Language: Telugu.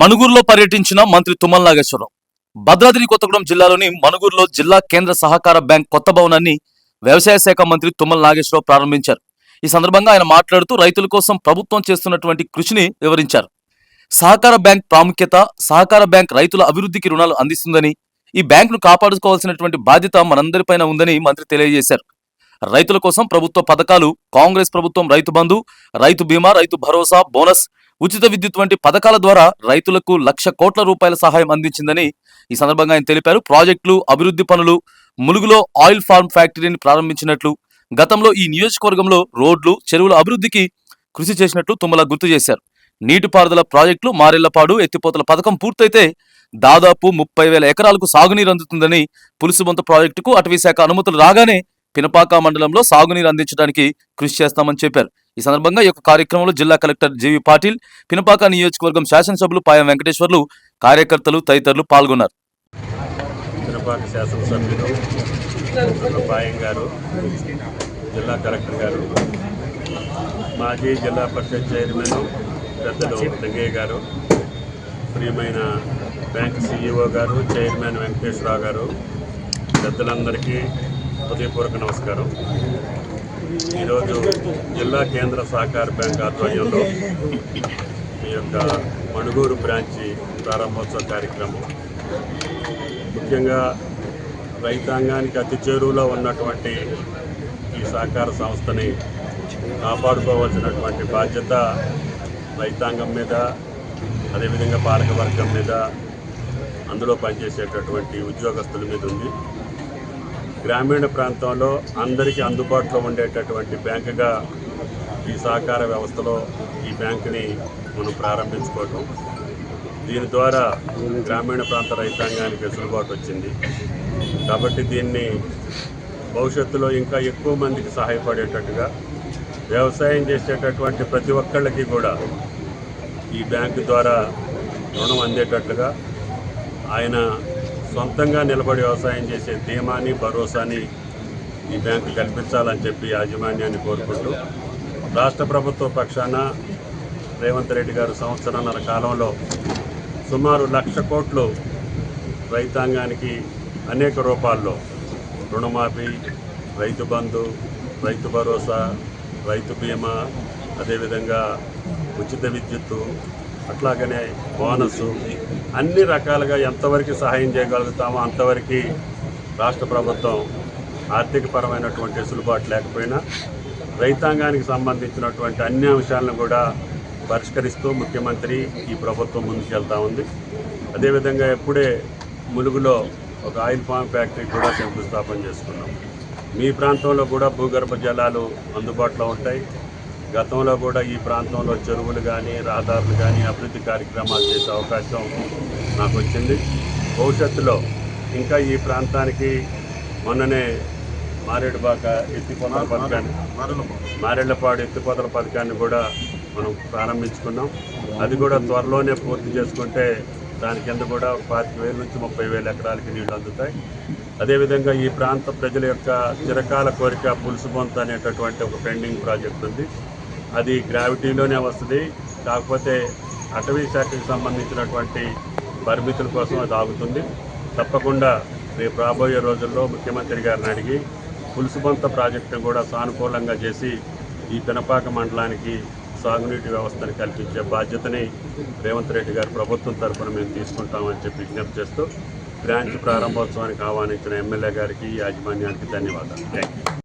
మణుగూరులో పర్యటించిన మంత్రి తుమ్మల నాగేశ్వరరావు. భద్రాద్రి కొత్తగూడెం జిల్లాలోని మణుగూరులో జిల్లా కేంద్ర సహకార బ్యాంక్ కొత్త భవనాన్ని వ్యవసాయ శాఖ మంత్రి తుమ్మల నాగేశ్వరరావు ప్రారంభించారు. ఈ సందర్భంగా ఆయన మాట్లాడుతూ రైతుల కోసం ప్రభుత్వం చేస్తున్నటువంటి కృషిని వివరించారు. సహకార బ్యాంక్ ప్రాముఖ్యత సహకార బ్యాంక్ రైతుల అభివృద్ధికి రుణాలు అందిస్తుందని ఈ బ్యాంకును కాపాడుకోవాల్సినటువంటి బాధ్యత మనందరిపైన ఉందని మంత్రి తెలియజేశారు. రైతుల కోసం ప్రభుత్వ పథకాలు కాంగ్రెస్ ప్రభుత్వం రైతు బంధు రైతు బీమా రైతు భరోసా బోనస్ ఉచిత విద్యుత్ వంటి పథకాల ద్వారా రైతులకు లక్ష కోట్ల రూపాయల సహాయం అందించిందని ఈ సందర్భంగా ఆయన తెలిపారు. ప్రాజెక్టులు అభివృద్ధి పనులు ములుగులో ఆయిల్ ఫార్మ్ ఫ్యాక్టరీని ప్రారంభించినట్లు గతంలో ఈ నియోజకవర్గంలో రోడ్లు చెరువుల అభివృద్ధికి కృషి చేసినట్లు తుమ్మల గుర్తు చేశారు. నీటిపారుదల ప్రాజెక్టులు మారెళ్ళపాడు ఎత్తిపోతల పథకం పూర్తయితే దాదాపు ముప్పై వేల ఎకరాలకు సాగునీరు అందుతుందని పులుసుబొంత ప్రాజెక్టుకు అటవీ శాఖ అనుమతులు రాగానే పినపాక మండలంలో సాగునీరు అందించడానికి కృషి చేస్తామని చెప్పారు. ఈ సందర్భంగా ఈ యొక్క కార్యక్రమంలో జిల్లా కలెక్టర్ జీవి పాటిల్ పినపాక నియోజకవర్గం శాసనసభ్యులు పాయం వెంకటేశ్వర్లు కార్యకర్తలు తదితరులు పాల్గొన్నారు. శాసనసభ్యులు పాయం గారు జిల్లా కలెక్టర్ గారు మాజీ జిల్లా పరిషత్ చైర్మన్ పెద్దలు లింగయ్య గారు ప్రియమైన బ్యాంక్ సీఈఓ గారు చైర్మన్ వెంకటేశ్వరరావు గారు పెద్దలందరికీ హృదయపూర్వక నమస్కారం. ఈరోజు జిల్లా కేంద్ర సహకార బ్యాంక్ ఆధ్వర్యంలో ఈ యొక్క మణుగూరు బ్రాంచి ప్రారంభోత్సవ కార్యక్రమం. ముఖ్యంగా రైతాంగానికి అతి చేరువలో ఉన్నటువంటి ఈ సహకార సంస్థని కాపాడుకోవాల్సినటువంటి బాధ్యత రైతాంగం మీద అదేవిధంగా పాలకవర్గం మీద అందులో పనిచేసేటటువంటి ఉద్యోగస్తుల మీద ఉంది. గ్రామీణ ప్రాంతంలో అందరికీ అందుబాటులో ఉండేటటువంటి బ్యాంకుగా ఈ సహకార వ్యవస్థలో ఈ బ్యాంకుని మనం ప్రారంభించుకోవటం. దీని ద్వారా గ్రామీణ ప్రాంత రైతాంగానికి వెసులుబాటు వచ్చింది. కాబట్టి దీన్ని భవిష్యత్తులో ఇంకా ఎక్కువ మందికి సహాయపడేటట్టుగా వ్యవసాయం చేసేటటువంటి ప్రతి ఒక్కళ్ళకి కూడా ఈ బ్యాంకు ద్వారా రుణం అందేటట్లుగా ఆయన సొంతంగా నిలబడి వ్యవసాయం చేసే ధీమాని భరోసాని ఈ బ్యాంకు కల్పించాలని చెప్పి యాజమాన్యాన్ని కోరుకుంటూ రాష్ట్ర ప్రభుత్వ పక్షాన రేవంత్ రెడ్డి గారు సంవత్సరాన్నర కాలంలో సుమారు లక్ష కోట్లు రైతాంగానికి అనేక రూపాల్లో రుణమాఫీ రైతు బంధు రైతు భరోసా రైతు బీమా అదేవిధంగా ఉచిత విద్యుత్తు అట్లాగనే బోనస్ అన్ని రకాలుగా ఎంతవరకు సహాయం చేయగలుగుతామో అంతవరకు రాష్ట్ర ప్రభుత్వం ఆర్థికపరమైనటువంటి వెసులుబాటు లేకపోయినా రైతాంగానికి సంబంధించినటువంటి అన్ని అంశాలను కూడా పరిష్కరిస్తూ ముఖ్యమంత్రి ఈ ప్రభుత్వం ముందుకెళ్తా ఉంది. అదేవిధంగా ఎప్పుడే ములుగులో ఒక ఆయిల్ ఫామ్ ఫ్యాక్టరీ కూడా శంకుస్థాపన చేసుకున్నాం. మీ ప్రాంతంలో కూడా భూగర్భ జలాలు అందుబాటులో ఉంటాయి. గతంలో కూడా ఈ ప్రాంతంలో చెరువులు కానీ రహదారులు కానీ అభివృద్ధి కార్యక్రమాలు చేసే అవకాశం నాకు వచ్చింది. భవిష్యత్తులో ఇంకా ఈ ప్రాంతానికి మొన్ననే మారేడుబాక ఎత్తిపోతల పథకాన్ని మారేళ్ళపాడు ఎత్తిపోతల పథకాన్ని కూడా మనం ప్రారంభించుకున్నాం. అది కూడా త్వరలోనే పూర్తి చేసుకుంటే దాని కింద కూడా ఒక పాతిక వేల నుంచి ముప్పై వేల ఎకరాలకి నీళ్ళు అందుతాయి. అదేవిధంగా ఈ ప్రాంత ప్రజల యొక్క చిరకాల కోరిక పులుసు బొంత అనేటటువంటి ఒక పెండింగ్ ప్రాజెక్ట్ ఉంది. అది గ్రావిటీలోనే వస్తుంది. కాకపోతే అటవీ శాఖకు సంబంధించినటువంటి పరిమితుల కోసం అది ఆగుతుంది. తప్పకుండా రేపు రాబోయే రోజుల్లో ముఖ్యమంత్రి గారిని అడిగి పులుసుబంత ప్రాజెక్టును కూడా సానుకూలంగా చేసి ఈ పినపాక మండలానికి సాగునీటి వ్యవస్థను కల్పించే బాధ్యతని రేవంత్ రెడ్డి గారి ప్రభుత్వం తరఫున మేము తీసుకుంటామని చెప్పి విజ్ఞప్తి చేస్తూ బ్రాంచ్ ప్రారంభోత్సవానికి ఆహ్వానించిన ఎమ్మెల్యే గారికి యాజమాన్యానికి ధన్యవాదాలు. Thank you